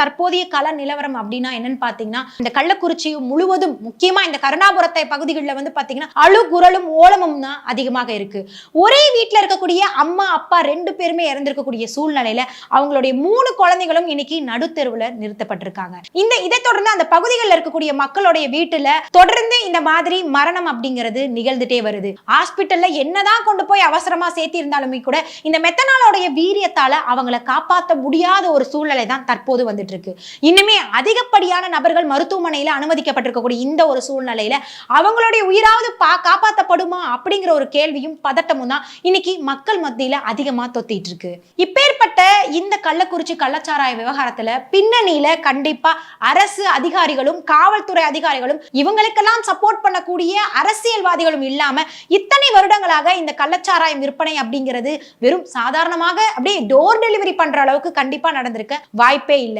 தற்போதைய கல நிலவரம் அப்படின்னா என்னன்னு பாத்தீங்கன்னா இந்த கள்ளக்குறிச்சி முழுவதும் முக்கியமா இந்த கருணாபுரத்தை பகுதிகளில் வந்து பாத்தீங்கன்னா அழு குரலும் ஓலமும் தான் அதிகமாக இருக்கு. ஒரே வீட்டில் இருக்கக்கூடிய அம்மா அப்பா ரெண்டு பேருமே இறந்திருக்கக்கூடிய சூழ்நிலையில அவங்களுடைய மூணு குழந்தைகளும் இன்னைக்கு நடுத்தெருவுல நிறுத்தப்பட்டிருக்காங்க. இந்த இதை தொடர்ந்து அந்த பகுதிகளில் இருக்கக்கூடிய மக்களுடைய வீட்டுல தொடர்ந்து இந்த மாதிரி மரணம் அப்படிங்கிறது நிகழ்ந்துட்டே வருது. ஹாஸ்பிட்டல்ல என்னதான் கொண்டு போய் அவசரமா சேர்த்தி இருந்தாலுமே கூட இந்த மெத்தனாலோடைய வீரியத்தால அவங்கள காப்பாற்ற முடியாத ஒரு சூழ்நிலை தான் தற்போது வந்து வந்துட்டு இருக்கு இன்னுமே அதிகப்படியான நபர்கள் மருத்துவமனையில அனுமதிக்கப்பட்டிருக்கக்கூடிய இந்த ஒரு சூழ்நிலையில அவங்களுடைய உயிராவது பா காப்பாற்றப்படுமா அப்படிங்கிற ஒரு கேள்வியும் பதட்டமும் தான் இன்னைக்கு மக்கள் மத்தியில அதிகமா தொத்திட்டு இருக்கு இப்பேற்பட்ட இந்த கள்ளக்குறிச்சி கள்ளச்சாராய விவகாரத்துல பின்னணியில கண்டிப்பா அரசு அதிகாரிகளும் காவல்துறை அதிகாரிகளும் இவங்களுக்கெல்லாம் சப்போர்ட் பண்ணக்கூடிய அரசியல்வாதிகளும் இல்லாம இத்தனை வருடங்களாக இந்த கள்ளச்சாராயம் விற்பனை அப்படிங்கிறது வெறும் சாதாரணமாக அப்படியே டோர் டெலிவரி பண்ற அளவுக்கு கண்டிப்பா நடந்திருக்க வாய்ப்பே இல்லை.